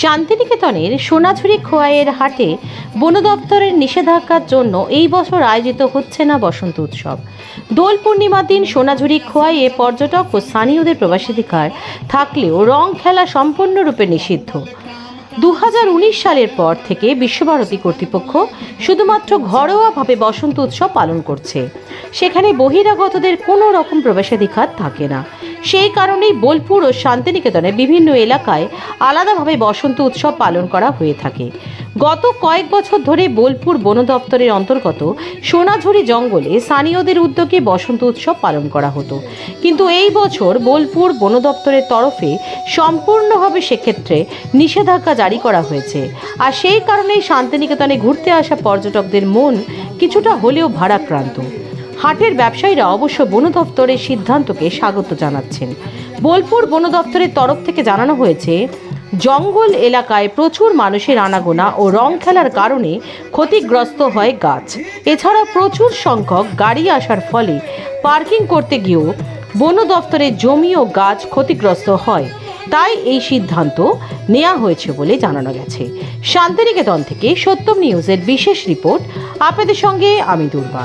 শান্তিনিকেতনের সোনাঝুরি খোয়াইয়ের হাটে বন দপ্তরের নিষেধাজ্ঞার জন্য এই বছর আয়োজিত হচ্ছে না বসন্ত উৎসব। দোল পূর্ণিমার দিন সোনাঝুরি খোয়াইয়ে পর্যটক ও স্থানীয়দের প্রবেশাধিকার থাকলেও রং খেলা সম্পূর্ণরূপে নিষিদ্ধ। দু হাজার উনিশ সালের পর থেকে বিশ্বভারতী কর্তৃপক্ষ শুধুমাত্র ঘরোয়াভাবে বসন্ত উৎসব পালন করছে। সেখানে বহিরাগতদের কোনো রকম প্রবেশাধিকার থাকে না। সেই কারণেই বোলপুর ও শান্তিনিকেতনের বিভিন্ন এলাকায় আলাদাভাবে বসন্ত উৎসব পালন করা হয়ে থাকে। গত কয়েক বছর ধরে বোলপুর বন দপ্তরের অন্তর্গত সোনাঝুরি জঙ্গলে স্থানীয়দের উদ্যোগে বসন্ত উৎসব পালন করা হতো। কিন্তু এই বছর বোলপুর বন দপ্তরের তরফে সম্পূর্ণভাবে সেক্ষেত্রে নিষেধাজ্ঞা জারি করা হয়েছে। আর সেই কারণেই শান্তিনিকেতনে ঘুরতে আসা পর্যটকদের মন কিছুটা হলেও ভারাক্রান্ত। হাটের ব্যবসায়ীরা অবশ্য বন দপ্তরের সিদ্ধান্তকে স্বাগত জানাচ্ছেন। বোলপুর বন দপ্তরের তরফ থেকে জানানো হয়েছে, জঙ্গল এলাকায় প্রচুর মানুষের আনাগোনা ও রং খেলার কারণে ক্ষতিগ্রস্ত হয় গাছ। এছাড়া প্রচুর সংখ্যক গাড়ি আসার ফলে পার্কিং করতে গিয়েও বন দপ্তরের জমি ও গাছ ক্ষতিগ্রস্ত হয়। তাই এই সিদ্ধান্ত নেওয়া হয়েছে বলে জানানো গেছে। শান্তিনিকেতন থেকে সত্যম নিউজের বিশেষ রিপোর্ট, আপনাদের সঙ্গে আমি দুর্বা।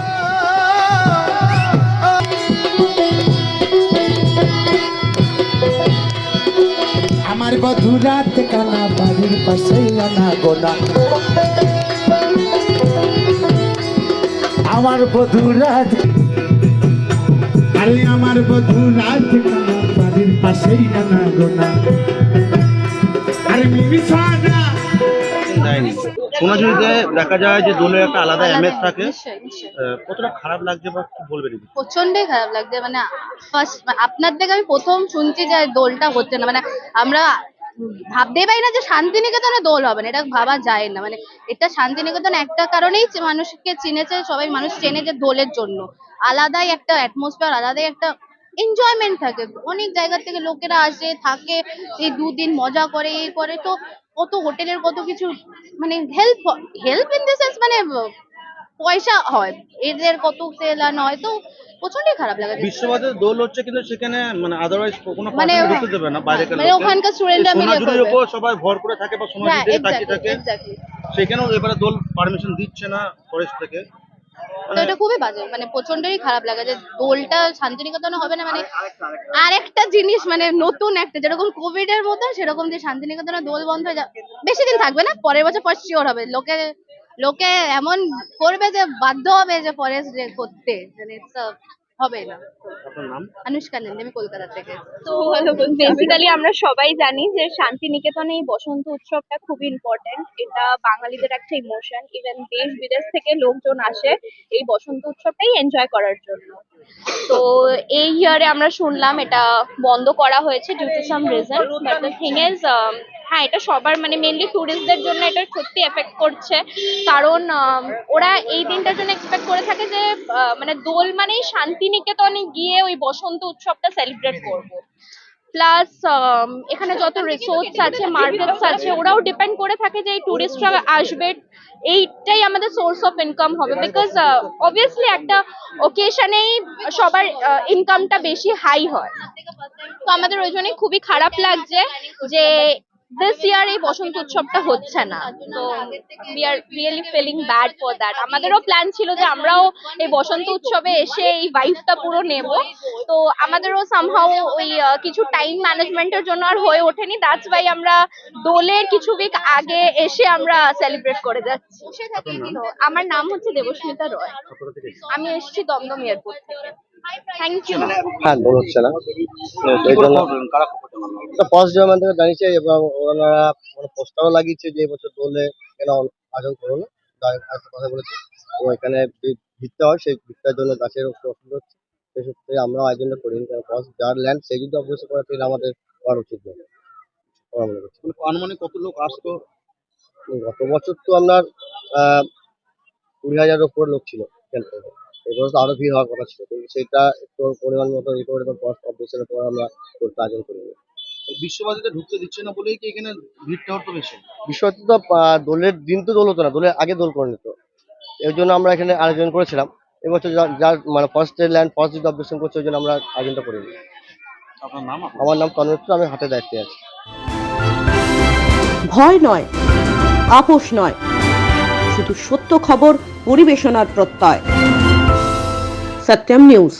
আমার বধু রাত কানা, বাড়ির পাশে আনা গোনা। আমার বধু রাত আরে আমার বধু রাত কানা, বাড়ির পাশেই আনা গোনা। আরে মিমি দেয়নি সোনাঝুরিতে দেখা যায় যে দোলের একটা আলাদা এমএস থাকে কতটা খারাপ লাগছে বা কি বলবেন প্রচন্ডই খারাপ লাগছে মানে ফার্স্ট আপনার থেকে আমি প্রথম শুনছি যে দোলটা হচ্ছে না মানে আমরা ভাবতেই পারি না যে শান্তিনিকেতনে দোল হবে না এটা ভাবা যায় না মানে এটা শান্তিনিকেতন একটা কারণেই মানুষকে চিনেছে সবাই মানুষ চেনে যে দোলের জন্য। আলাদাই একটা অ্যাটমসফিয়ার আলাদাই একটা এনজয়মেন্ট থাকে। অনেক জায়গা থেকে লোকেরা আসে থাকে এই দুদিন মজা করে এই করে। তো কত হোটেলের কত কিছু মানে help help in the sense মানে পয়সা হয়। এদের কত সেল আন হয় তো প্রচন্ডই খারাপ লাগে। বিশ্ববাজারে দোল হচ্ছে কিন্তু সেখানে মানে আদারওয়াইজ কোনো মানে পার্সন ঢুকতে দেবে না বাইরে মানে ওখানকার স্টুডেন্টরা মিলে করবে। উপর সবাই ভর করে থাকে বা হ্যাঁ সোনাঝুরি থেকে তাকিয়ে থাকে। সেখানেও এবারে দোল পারমিশন দিচ্ছে না ফরেস্ট থেকে। তো এটা খুবই বাজে মানে প্রচন্ডই খারাপ লাগে যে দোলটা শান্তিনিকেতন হবে না মানে আরেকটা জিনিস মানে নতুন একটা, যেরকম কোভিড এর মতন, সেরকম যে শান্তিনিকেতনে দোল বন্ধ হয়ে যাবে, বেশি দিন থাকবে না, পরের বছর পর শিওর হবে। লোকে লোকে এমন করবে যে বাধ্য হবে যে ফরেস্ট যে করতে মানে হবে না। আপনার নাম? নন্দী আমি কলকাতা থেকে। তো বেসিক্যালি আমরা সবাই জানি যে শান্তিনিকেতনে এই বসন্ত উৎসবটা খুব ইম্পর্টেন্ট এটা বাঙালিদের একটা ইমোশন ইভেন দেশ বিদেশ থেকে লোকজন আসে এই বসন্ত উৎসবটাই এনজয় করার জন্য। তো এই ইয়ারে আমরা শুনলাম এটা বন্ধ করা হয়েছে due to some reason but the thing is হ্যাঁ এটা সবার মানে মেনলি ট্যুরিস্টদের জন্য এটা সত্যি এফেক্ট করছে। কারণ ওরা এই দিনটার জন্য এক্সপেক্ট করে থাকে যে মানে দোল মানেই শান্তিনিকেতনে গিয়ে ওই বসন্ত উৎসবটা সেলিব্রেট করব। প্লাস এখানে যত রিসোর্টস আছে মার্কেটস আছে, ওরাও ডিপেন্ড করে থাকে যে এই টুরিস্টরা আসবে। এইটাই আমাদের সোর্স অফ ইনকাম হবে। বিকজ অবভিয়াসলি একটা ওকেশনেই সবার ইনকামটা বেশি হাই হয়। তো আমাদের ওই জন্যই খুবই খারাপ লাগছে যে দিস ইয়ার এই বসন্ত উৎসবটা হচ্ছে না। তো we are really feeling bad for that আমাদেরও প্ল্যান ছিল যে আমরাও এই বসন্ত উৎসবে এসে এই ভাইবটা পুরো নেব। তো আমাদেরও সামহাও ওই কিছু টাইম ম্যানেজমেন্টের জন্য আর হয়ে ওঠেনি। দ্যাটস ওয়াই আমরা দোলের কিছু উইক আগে এসে আমরা সেলিব্রেট করে যাচ্ছি। আমার নাম হচ্ছে দেবস্মিতা রয়। আমি এসেছি দমদম এয়ারপোর্ট থেকে। থ্যাংক ইউ হ্যাঁ হচ্ছে না। ফার্স্ট থেকে জানিয়েছে এবং ওনারা মানে পোস্টারও লাগিয়েছে যে এবছর দোলে কেন আয়োজন করো না। কথা বলেছে। তো এখানে হয় সেই ভিড়টার জন্য গাছের অসুবিধা হচ্ছে। সেই সূত্রে আমরা আয়োজনটা করিনি কারণ যার ল্যান্ড সেই যদি অবশ্যই করে তাহলে আমাদের করা উচিত নয়। মনে মানে আনুমানিক কত লোক আসতো? গত বছর তো আপনার আহ, কুড়ি হাজারের উপরে লোক ছিল এবার তো আরও ভিড় হওয়ার কথা ছিল। কিন্তু সেটা একটু পরিমাণ মতো করে আমরা আয়োজন করিনি। বিশ্ববাজারে ঢুকতে দিচ্ছে না বলেই কি এখানে ভিড়টা হতো বেশি? বিষয় তো আহ, দোলের দিন তো দোল হতো না দোলের আগে দোল করে নিত। এর জন্য আমরা এখানে আয়োজন করেছিলাম। এবছর যার মানে ফার্স্ট ল্যান্ড ফার্স্ট যদি অবজেকশন করছে ওই জন্য আমরা আয়োজনটা করিনি আপনার নাম আমার নাম তন্ময় আমি হাতে দায়িত্বে আছি। ভয় নয় আপোষ নয় শুধু সত্য খবর পরিবেশনার প্রত্যয়। সত্যম নিউজ।